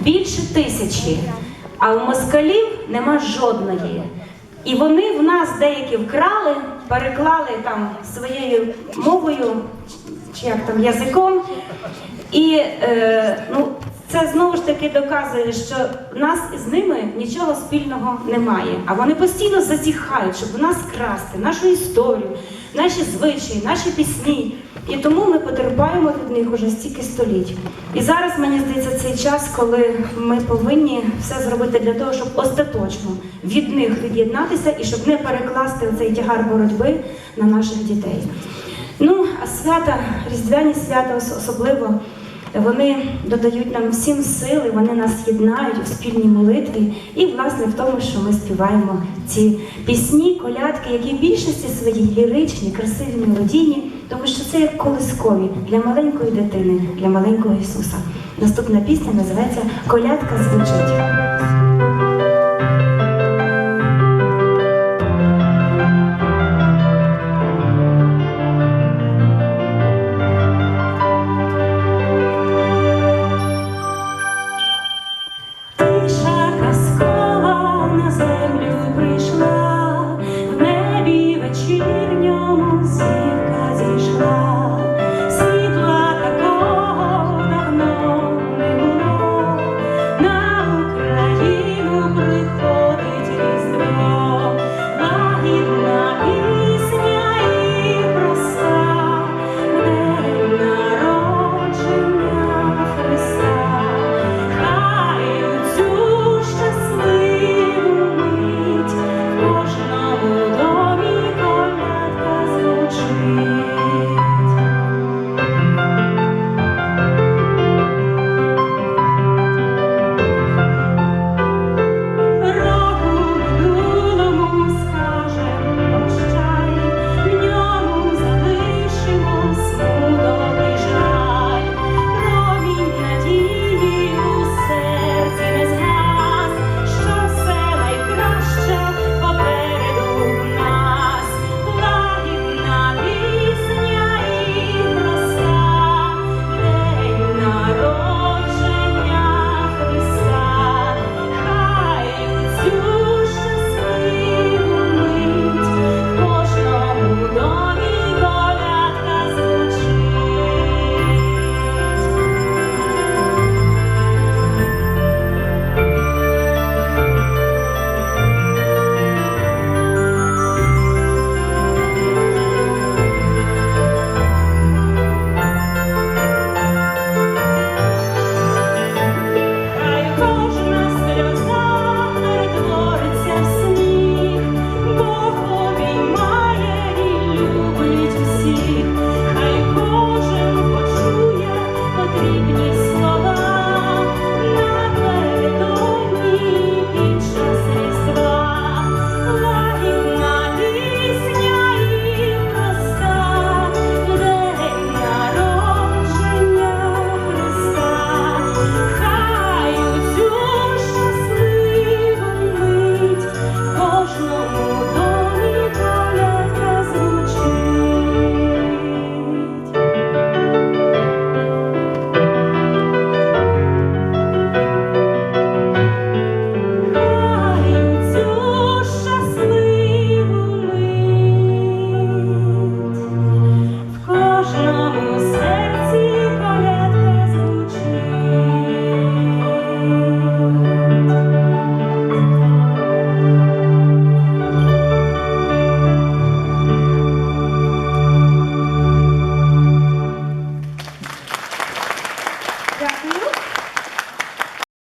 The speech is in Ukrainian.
більше тисячі, а у москалів нема жодної. І вони в нас деякі вкрали, переклали там своєю мовою, чи як там язиком. І е, ну, це знову ж таки доказує, що нас з ними нічого спільного немає. А вони постійно зазіхають, щоб у нас красти нашу історію, наші звичаї, наші пісні. І тому ми потерпаємо від них уже стільки століть. І зараз мені здається цей час, коли ми повинні все зробити для того, щоб остаточно від них від'єднатися і щоб не перекласти цей тягар боротьби на наших дітей. Ну, а свята, різдвяні свята особливо, вони додають нам всім сили, вони нас єднають у спільній молитві і, власне, в тому, що ми співаємо ці пісні, колядки, які в більшості своїй ліричні, красиві, мелодійні, тому що це як колискові для маленької дитини, для маленького Ісуса. Наступна пісня називається Колядка звучить.